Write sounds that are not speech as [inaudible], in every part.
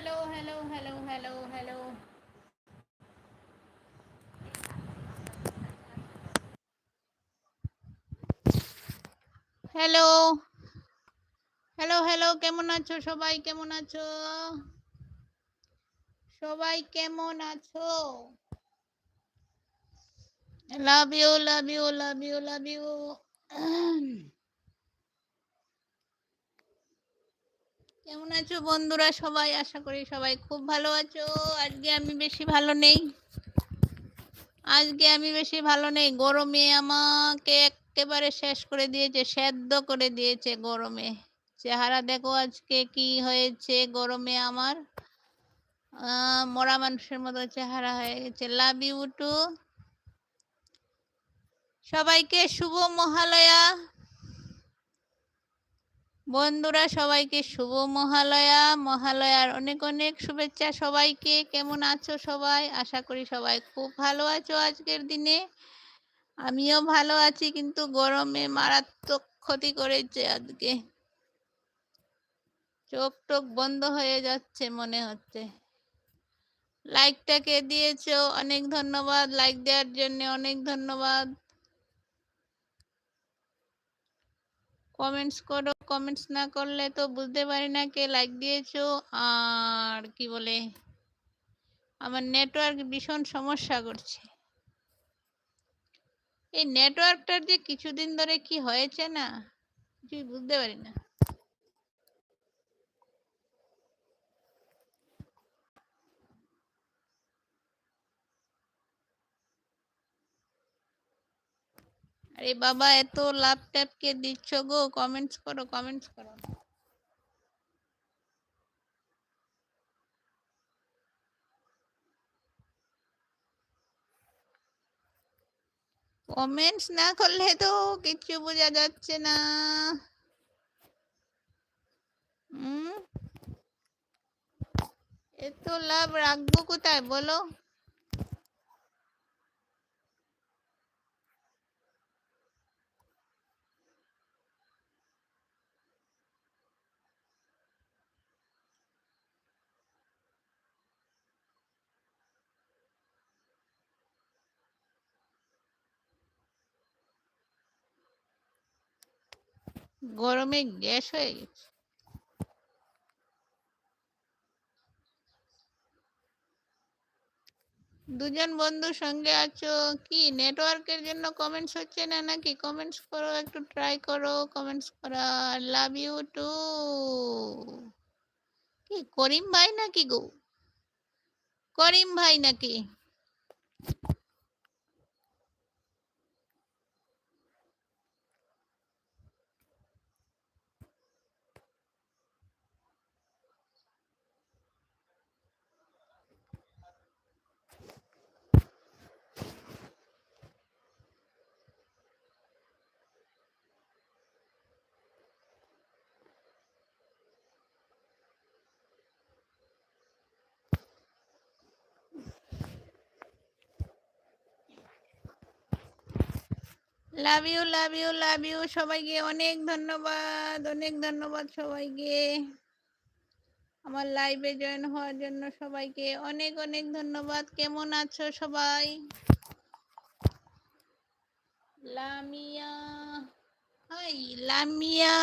Hello hello hello hello hello hello hello hello কেমন আছো সবাই? কেমন আছো? সবাই কেমন আছো? Love you love you love you love you কেমন আছো বন্ধুরা? সবাই আশা করি সবাই খুব ভালো আছো। আজকে আমি বেশি ভালো নেই। আজকে আমি বেশি ভালো নেই। গরমে আমাকে একেবারে শেষ করে দিয়েছে, সেদ্ধ করে দিয়েছে গরমে। চেহারা দেখো আজকে কি হয়েছে গরমে আমার। মরা মানুষের মতো চেহারা হয়ে গেছে। লাভ ইউ টু সবাইকে শুভ মহালয়া। বন্ধুরা, সবাইকে শুভ মহালয়া। মহালয়ার অনেক অনেক শুভেচ্ছা সবাইকে। কেমন আছো সবাই? আশা করি সবাই খুব ভালো আছো আজকের দিনে। আমিও ভালো আছি, কিন্তু গরমে মারাত্মক ক্ষতি করেছে আজকে। চোখ টোক বন্ধ হয়ে যাচ্ছে মনে হচ্ছে। লাইকটাকে দিয়েছ, অনেক ধন্যবাদ। লাইক দেওয়ার জন্য অনেক ধন্যবাদ। কমেন্টস করো কমেন্টস না করলে তো বুঝতে পারি না কে লাইক দিয়েছ। আর কি বলে, আমার নেটওয়ার্ক ভীষণ সমস্যা করছে। এই নেটওয়ার্কটার যে কিছুদিন ধরে কি হয়েছে না, কিছুই বুঝতে পারি না। আরে বাবা, এত লাভ ট্যাপ কে দিচ্ছ গো? কমেন্টস করো কমেন্টস করো। কমেন্টস না করলে তো কিছু বোঝা যাচ্ছে না। এত লাভ রাখব কোথায় বলো? গরমে গ্যাস হয়ে গেছে। দুজন বন্ধু সঙ্গে আছো? কি নেটওয়ার্কের জন্য কমেন্টস হচ্ছে না নাকি? কমেন্টস করো, একটু ট্রাই করো কমেন্টস করা। লাভ ইউ টু কি, করিম ভাই নাকি গো? করিম ভাই নাকি? Love you love you love you সবাইকে অনেক ধন্যবাদ অনেক ধন্যবাদ সবাইকে। আমার লাইভে জয়েন হওয়ার জন্য সবাইকে অনেক অনেক ধন্যবাদ। কেমন আছো সবাই? Lamia, hi, Lamia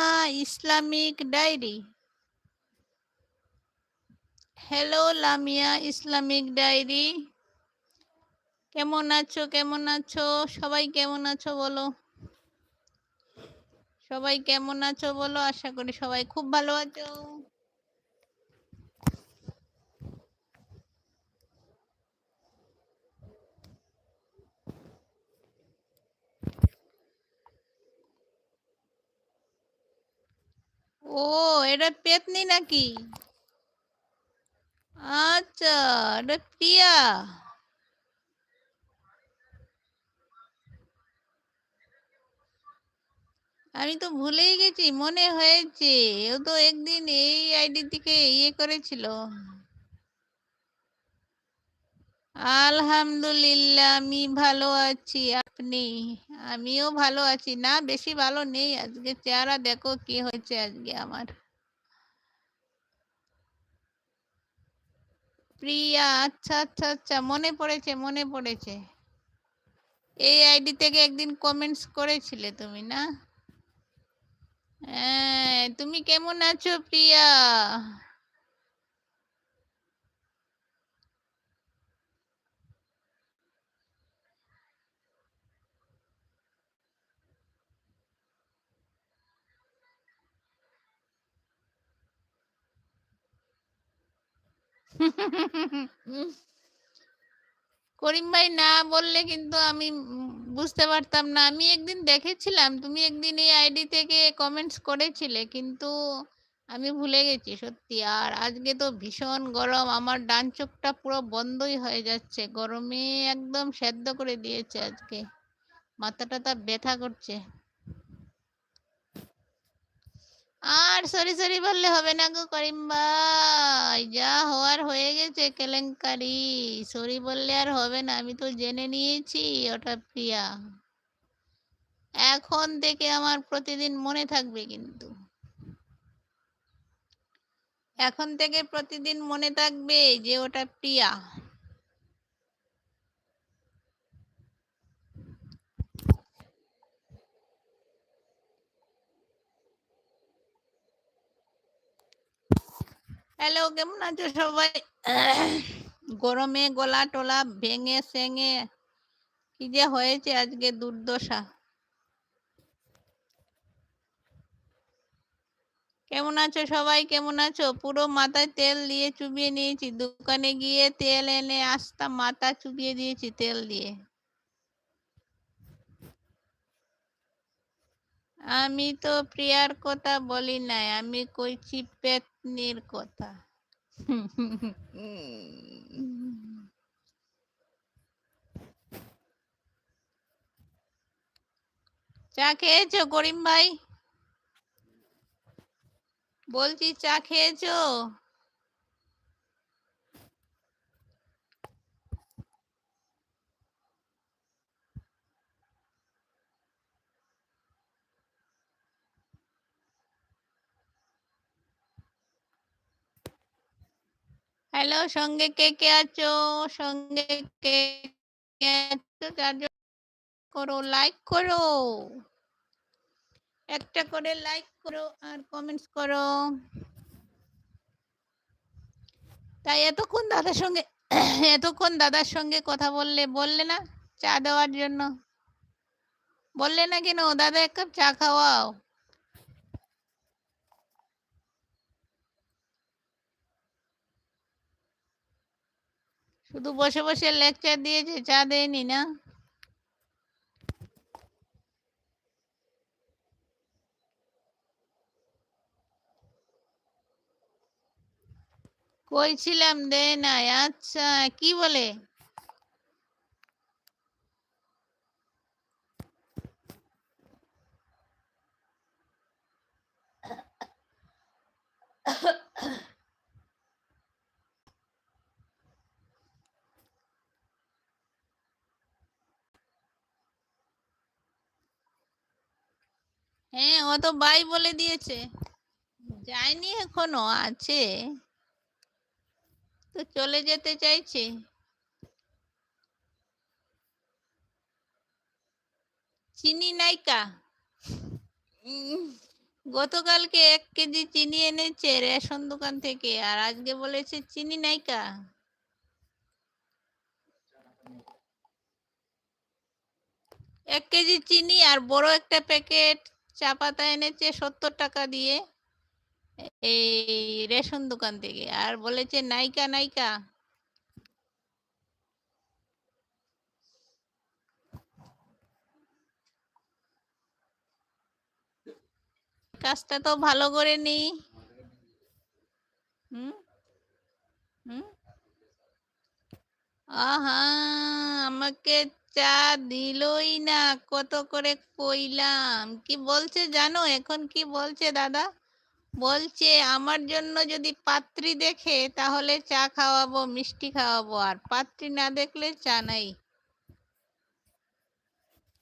Islamic diary. Hello Lamia Islamic diary. কেমন আছো? কেমন আছো? সবাই কেমন আছো বলো? সবাই কেমন আছো বলো? আশা করি সবাই খুব ভালো আছো। ও, এটা পেতনি নাকি? আচ্ছা এটা প্রিয়া। আমি তো ভুলেই গেছি, মনে হয়েছে। ও তো একদিন এই আইডি থেকে ইয়ে করেছিল। আলহামদুলিল্লাহ, আমি ভালো আছি। আপনি? আমিও ভালো আছি। না, বেশি ভালো নেই। আজকে চেহারা দেখো কি হয়েছে আজকে আমার। প্রিয়া আচ্ছা আচ্ছা আচ্ছা মনে পড়েছে মনে পড়েছে। এই আইডি থেকে একদিন কমেন্টস করেছিলে তুমি, না? হ্যাঁ তুমি কেমন আছো প্রিয়া? [laughs] করিম ভাই না বললে কিন্তু আমি বুঝতে পারতাম না। আমি একদিন দেখেছিলাম, তুমি একদিন এই আইডি থেকে কমেন্টস করেছিলে, কিন্তু আমি ভুলে গেছি সত্যি। আর আজকে তো ভীষণ গরম, আমার ডান চোখটা পুরো বন্ধই হয়ে যাচ্ছে। গরমে একদম সেদ্ধ করে দিয়েছে আজকে। মাথাটা তা ব্যথা করছে। আর সরি সরি বললে হবে না গো করিম ভাই যা হওয়ার হয়ে গেছে কেলেঙ্কারি। সরি বললে আর হবে না, আমি তো জেনে নিয়েছি, ওটা প্রিয়া। এখন থেকে আমার প্রতিদিন মনে থাকবে কিন্তু। এখন থেকে প্রতিদিন মনে থাকবে যে ওটা প্রিয়া। হ্যালো, কেমন আছো সবাই? গরমে গলা টলা ভেঙে সেঙে, কি যে হয়েছে আজকে দুর্দশা? কেমন আছো সবাই? কেমন আছো? পুরো মাথায় তেল দিয়ে চুবিয়ে নিয়েছি। দোকানে গিয়ে তেল এনে আসতাম মাথা চুবিয়ে দিয়েছি তেল দিয়ে। আমি তো প্রিয়ার কথা বলি নাই, আমি কইছি পেতনির কথা। চা খেয়েছো করিম ভাই? বলছি চা খেয়েছো? হ্যালো, সঙ্গে কে কে আছো? সঙ্গে কে কে আছো? করো লাইক করো। একটা করে লাইক করো আর কমেন্টস করো। তাই এতক্ষণ দাদার সঙ্গে, এতক্ষণ দাদার সঙ্গে কথা বললে বললে না? চা দেওয়ার জন্য। বললে না কেন? দাদা এক কাপ চা খাওয়াও। শুধু বসে বসে লেকচার দিয়েছে চা দেয়নি না? কইছিলাম দে নাই আচ্ছা কি বলে? হ্যাঁ ও তো বাই বলে দিয়েছে। যায়নি এখনও, আছে। তো চলে যেতে চাইছে। চিনি নাইকা? গতকালকে এক কেজি চিনি এনেছে রেশন দোকান থেকে, আর আজকে বলেছে চিনি নাইকা। এক কেজি চিনি আর বড় একটা প্যাকেট চা পাতা এনেছে সত্তর টাকা দিয়ে। এই রেশন দোকান থেকে। আর বলেছে, নাইকা নাইকা। কাজটা তো ভালো করে নি হুম? হুম? আমাকে চা দিলই না, কত করে কইলাম। কি বলছে জানো এখন কি বলছে দাদা? বলছে আমার জন্য যদি পাত্রী দেখে তাহলে চা খাওয়াবো, মিষ্টি খাওয়াবো, আর পাত্রী না দেখলে চা নাই।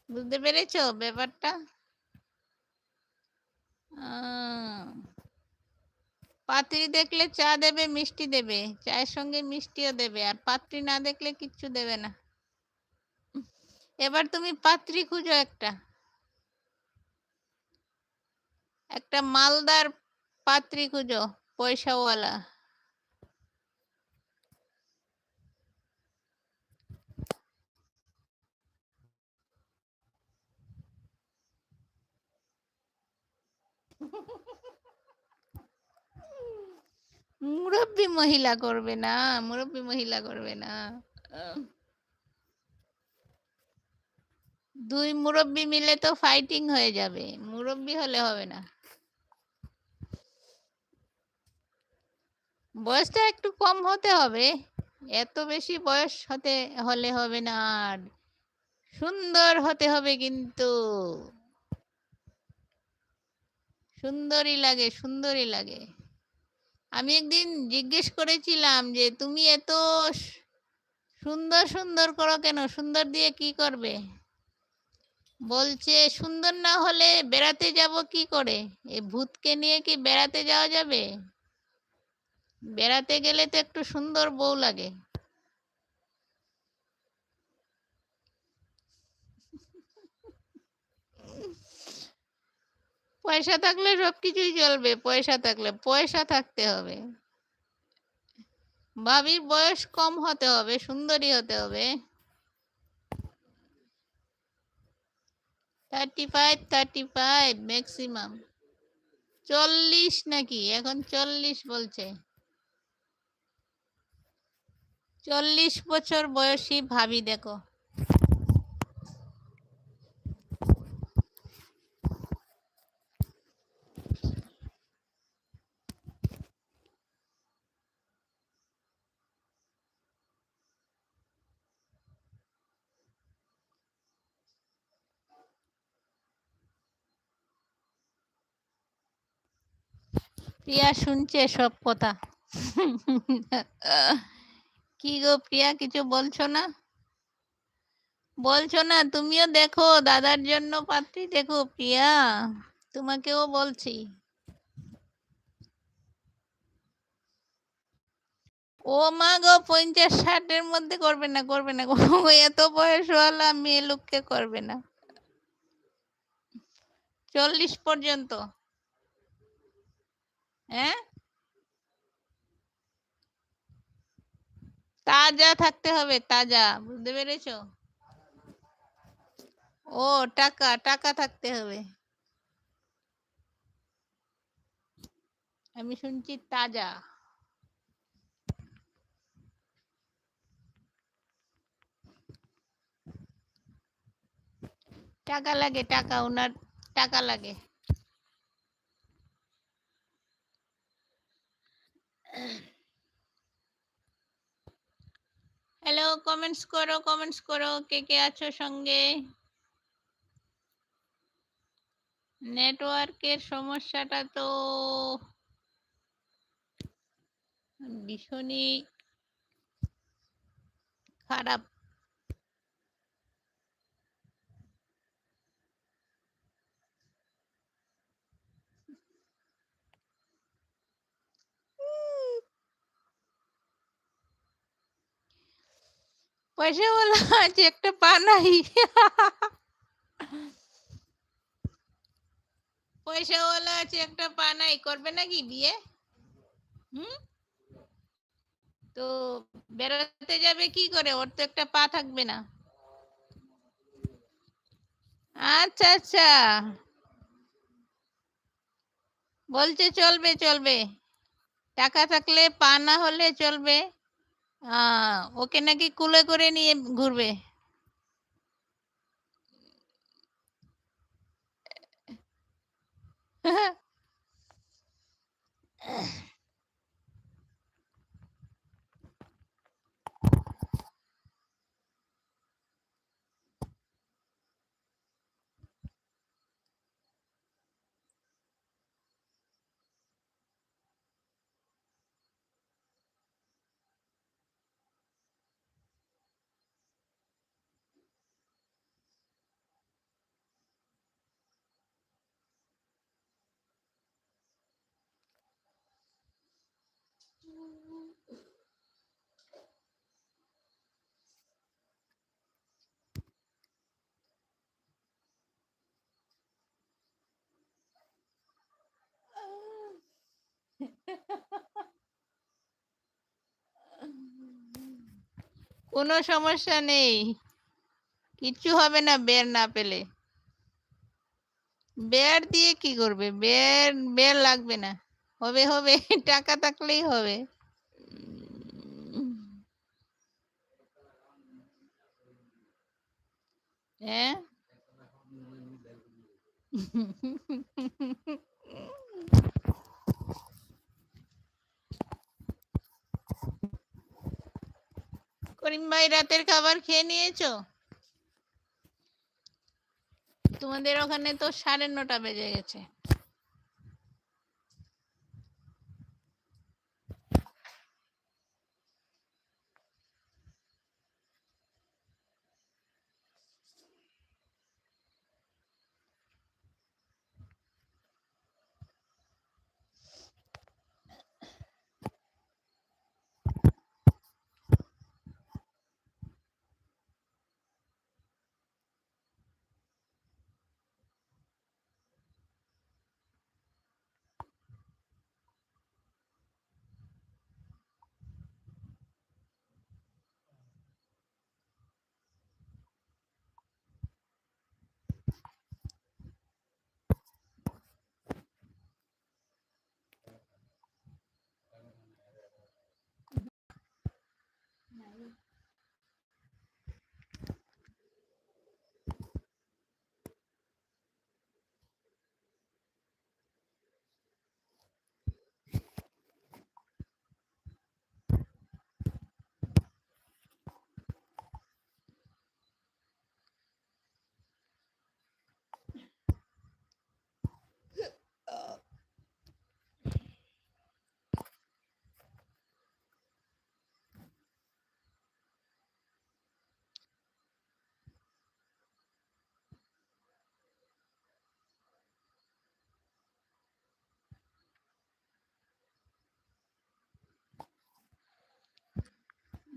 বুঝতে পেরেছ ব্যাপারটা? পাত্রী দেখলে চা দেবে, মিষ্টি দেবে, চায়ের সঙ্গে মিষ্টিও দেবে, আর পাত্রী না দেখলে কিচ্ছু দেবে না। এবার তুমি পাত্রী খুঁজো একটা। একটা মালদার পাত্রী খুঁজো, পয়সাওয়ালা। মুরব্বী মহিলা করবে না, মুরব্বী মহিলা করবে না। দুই মুরব্বী মিলে তো ফাইটিং হয়ে যাবে, মুরব্বী হলে হবে না। বয়সটা একটু কম হতে হবে, এত বেশি বয়স হতে, হলে হবে না আর সুন্দর হতে হবে কিন্তু। সুন্দরই লাগে সুন্দরই লাগে। আমি একদিন জিজ্ঞেস করেছিলাম যে, তুমি এত সুন্দর সুন্দর করো কেন? সুন্দর দিয়ে কি করবে? বলছে, সুন্দর না হলে বেড়াতে যাব কি করে? এই ভূতকে নিয়ে কি বেড়াতে যাওয়া যাবে? বেড়াতে গেলে তো একটু সুন্দর বউ লাগে। পয়সা থাকলে সব কিছুই চলবে, পয়সা থাকলে, পয়সা থাকতে হবে। ভাবির বয়স কম হতে হবে, সুন্দরী হতে হবে। Thirty five thirty five maximum চল্লিশ নাকি? এখন চল্লিশ বলছে। চল্লিশ বছর বয়সী ভাবি, দেখো। প্রিয়া শুনছে সব কথা। কি গো প্রিয়া, কিছু বলছো না? বলছো না, তুমিও দেখো, দাদার জন্য পাত্রী। দেখো প্রিয়া, তোমাকেও বলছি। ও মা গো, পঞ্চাশ ষাটের মধ্যে করবে না করবে না। এত বয়স মেয়ে লোককে করবে না। চল্লিশ পর্যন্ত। হ্যাঁ? তাজা থাকতে হবে, তাজা, বুঝতে পেরেছ? ও, টাকা টাকা থাকতে হবে। আমি শুনছি তাজা। টাকা লাগে, টাকা, ওনার টাকা লাগে। হ্যালো কমেন্টস করো কমেন্টস করো কে কে আছো সঙ্গে? নেটওয়ার্কের সমস্যাটা তো ভীষণই খারাপ। পয়সাওয়ালা আছে একটা পা নাই পয়সাওয়ালা আছে একটা পা নাই করবে নাকি বিয়ে? হুম? তো বেরোতে যাবে কি করে? ওর তো একটা পা থাকবে না। আচ্ছা আচ্ছা। বলছে চলবে চলবে। টাকা থাকলে পা না হলে চলবে। ওকে নাকি কুলে করে নিয়ে ঘুরবে? হ্যাঁ কোনো সমস্যা নেই। কিচ্ছু হবে না, বের না পেলে। বের দিয়ে কি করবে? বের বের লাগবে না। হবে হবে, [laughs] টাকা থাকলেই হবে। হ্যাঁ? করিম ভাই, রাতের খাবার খেয়ে নিয়েছো? তোমাদের ওখানে তো সাড়ে নটা বেজে গেছে।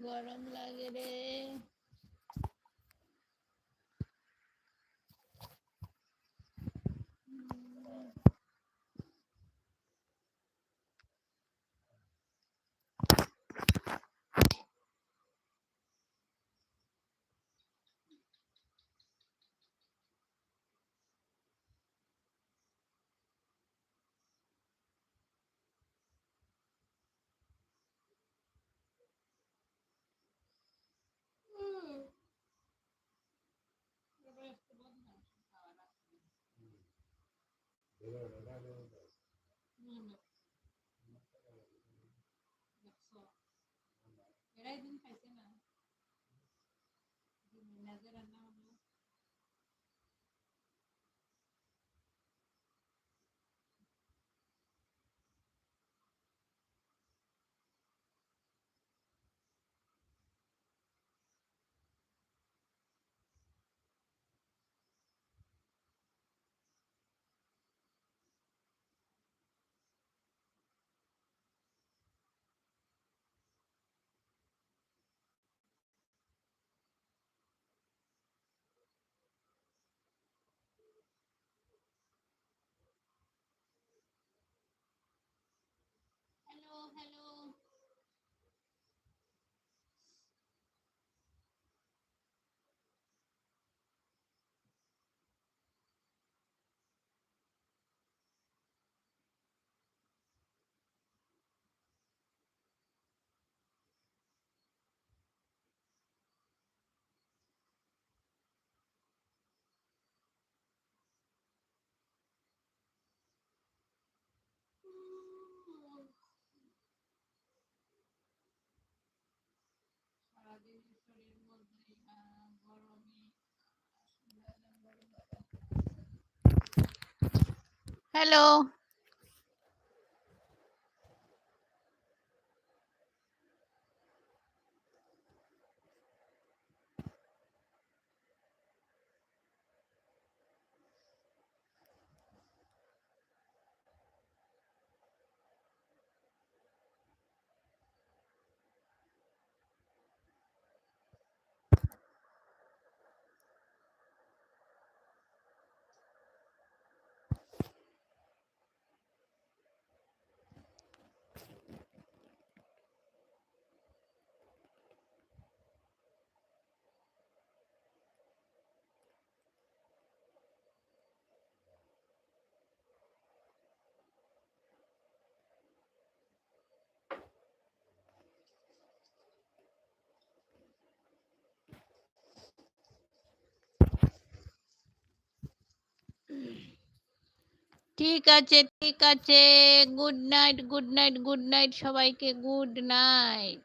গরম লাগে রে। এরাই দিন খাইছে না নাজে রান্না হলো হ্যালো হ্যালো সারাদিন শরীর মধ্যে আহ, গরমে হ্যালো ঠিক আছে ঠিক আছে। Good night good night good night সবাইকে। Good night